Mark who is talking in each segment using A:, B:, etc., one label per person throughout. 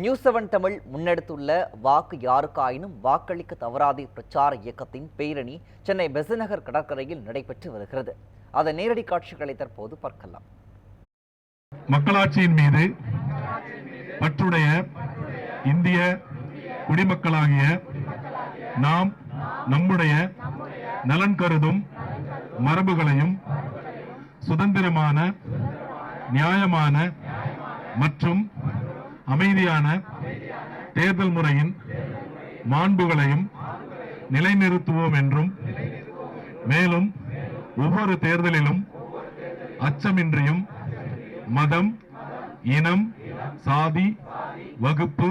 A: News seven Tamil முன்னெடுத்துள்ள வாக்கு யாருக்காயினும் வாக்களிக்க தவறாதே பிரச்சார இயக்கத்தின் பேரணி சென்னை பெசநகர் கடற்கரையில் நடைபெற்று வருகிறது. அதன் நேரடி காட்சிகளை தற்போது பார்க்கலாம்.
B: மக்களாட்சியின் மீது பற்றுடைய இந்திய குடிமக்களாகிய நாம் நம்முடைய நலன் கருதும் மரபுகளையும் சுதந்திரமான நியாயமான மற்றும் அமைதியான தேர்தல் முறையின் மாண்புகளையும் நிலைநிறுத்துவோம் என்றும் மேலும் ஒவ்வொரு தேர்தலிலும் அச்சமின்றியும் மதம் இனம் சாதி வகுப்பு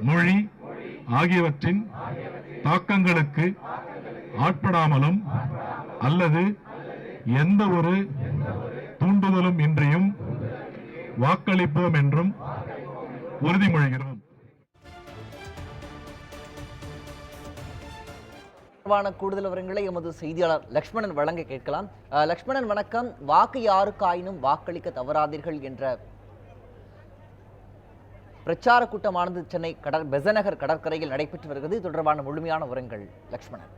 B: மொழி ஆகியவற்றின் தாக்கங்களுக்கு ஆட்படாமலும் அல்லது எந்த ஒரு தூண்டுதலும் இன்றியும் வாக்களிப்போம் என்றும் உறுதிமொழிகிறோம்
A: கூடுதல் விவரங்களை எமது செய்தியாளர் லக்ஷ்மணன் வழங்க கேட்கலாம். லக்ஷ்மணன் வணக்கம். வாக்கு யாருக்காயினும் வாக்களிக்க தவறாதீர்கள் என்ற பிரச்சார கூட்டமானது சென்னை கடற் பெசநகர் கடற்கரையில் நடைபெற்று வருகிறது. தொடர்பான முழுமையான உரங்கள் லக்ஷ்மணன்.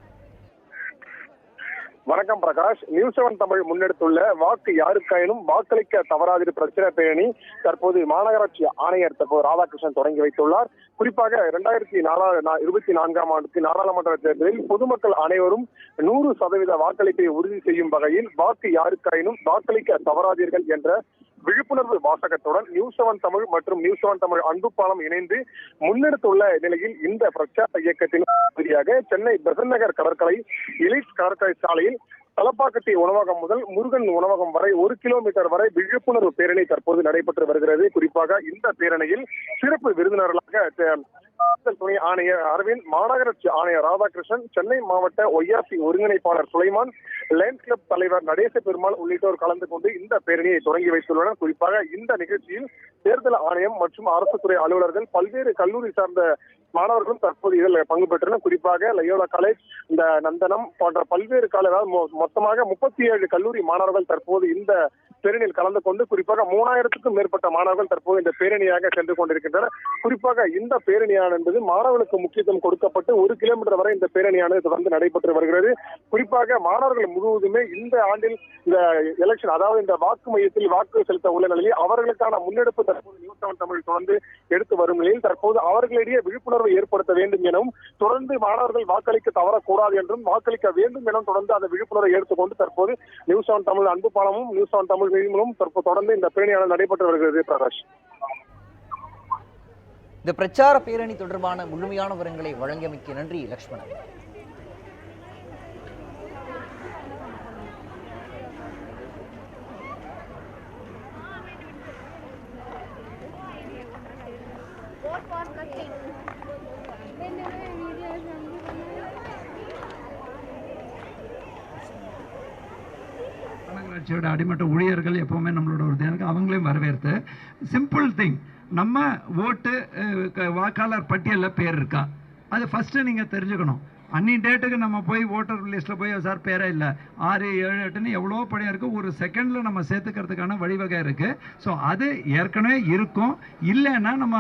C: வணக்கம் பிரகாஷ். நியூஸ் செவன் தமிழ் முன்னெடுத்துள்ள வாக்கு யாருக்காயினும் வாக்களிக்க தவறாதிரு பிரச்சனை பேரணி தற்போது மாநகராட்சி ஆணையர் தற்போது ராதாகிருஷ்ணன் தொடங்கி வைத்துள்ளார். குறிப்பாக இரண்டாயிரத்தி நாலா இருபத்தி நான்காம் ஆண்டுக்கு நாடாளுமன்ற தேர்தலில் பொதுமக்கள் அனைவரும் நூறு சதவீத வாக்களிப்பை உறுதி செய்யும் வகையில் வாக்கு யாருக்காயினும் வாக்களிக்க தவறாதீர்கள் என்ற விழிப்புணர்வு வாசகத்துடன் நியூஸ் செவன் தமிழ் மற்றும் நியூஸ் செவன் தமிழ் அன்பு பாலம் இணைந்து முன்னெடுத்துள்ள நிலையில் இந்த பிரச்சார இயக்கத்தின் பகுதியாக சென்னை பெசன் நகர் கடற்கரை இலிட் கடற்கரை சாலையில் தலப்பாக்கட்டி உணவகம் முதல் முருகன் உணவகம் வரை ஒரு கிலோமீட்டர் வரை விழிப்புணர்வு பேரணி தற்போது நடைபெற்று வருகிறது. குறிப்பாக இந்த பேரணியில் சிறப்பு விருந்தினர்களாக துணை ஆணையர் அரவிந்த் மாநகராட்சி ஆணையர் ராதாகிருஷ்ணன் சென்னை மாவட்ட ஒய்ஆர்சி ஒருங்கிணைப்பாளர் சுலைமான் லைன்ஸ் கிளப் தலைவர் நடேச பெருமாள் உள்ளிட்டோர் கலந்து கொண்டு இந்த பேரணியை தொடங்கி வைத்துள்ளனர். குறிப்பாக இந்த நிகழ்ச்சியில் தேர்தல் ஆணையம் மற்றும் அரசு துறை அலுவலர்கள் பல்வேறு கல்லூரி சார்ந்த மாணவர்களும் தற்போது இதில் பங்கு பெற்றனர் குறிப்பாக லயோலா காலேஜ் இந்த நந்தனம் போன்ற பல்வேறு கால மொத்தமாக முப்பத்தி ஏழு கல்லூரி மாணவர்கள் தற்போது இந்த பேரணியில் கலந்து கொண்டு குறிப்பாக மூணாயிரத்துக்கும் மேற்பட்ட மாணவர்கள் தற்போது இந்த பேரணியாக சென்று கொண்டிருக்கின்றனர். குறிப்பாக இந்த பேரணியான என்பது மாணவர்களுக்கு முக்கியத்துவம் கொடுக்கப்பட்டு ஒரு கிலோமீட்டர் வரை இந்த பேரணியானது தொடர்ந்து நடைபெற்று வருகிறது. குறிப்பாக மாணவர்கள் முழுவதுமே இந்த ஆண்டில் இந்த எலெக்ஷன் அதாவது இந்த வாக்கு மையத்தில் வாக்கு செலுத்த உள்ள நிலையில் அவர்களுக்கான முன்னெடுப்பு தற்போது நியூஸ் செவன் தமிழ் தொடர்ந்து எடுத்து வரும் நிலையில் தற்போது அவர்களிடையே விழிப்புணர்வு ஏற்படுத்த வேண்டும் எனவும் தொடர்ந்து மாணவர்கள் வாக்களிக்க தவறக்கூடாது என்றும் வாக்களிக்க வேண்டும் எனவும் தொடர்ந்து அந்த விழிப்புணர்வை எடுத்துக்கொண்டு தற்போது நியூஸ் ஆன் தமிழ் அன்பு பாலமும் நியூஸ் ஆன் தமிழ் மீடியமும் தற்போது தொடர்ந்து இந்த பேரணியானது நடைபெற்று வருகிறது பிரகாஷ்.
A: இந்த பிரச்சார பேரணி தொடர்பான முழுமையான விவரங்களை வழங்கியமைக்கு நன்றி லக்ஷ்மணன்.
D: மாநகராட்சியோட அடிமட்ட ஊழியர்கள் எப்பவுமே நம்மளோட ஒரு தேனுக்கு அவங்களையும் வரவேற்று சிம்பிள் திங் நம்ம ஓட்டு க- வாக்காளர் பட்டியலில் பேர் இருக்கா? அது ஃபஸ்ட்டு நீங்கள் தெரிஞ்சுக்கணும். அன்னி டேட்டுக்கு நம்ம போய் ஓட்டர் லிஸ்ட்டில் போய் சார் பேரே இல்லை. ஆறு ஏழு எட்டுன்னு எவ்வளோ படம் இருக்குது ஒரு செகண்டில் நம்ம சேர்த்துக்கிறதுக்கான வழிவகை இருக்குது ஸோ அது ஏற்கனவே இருக்கும். இல்லைன்னா நம்ம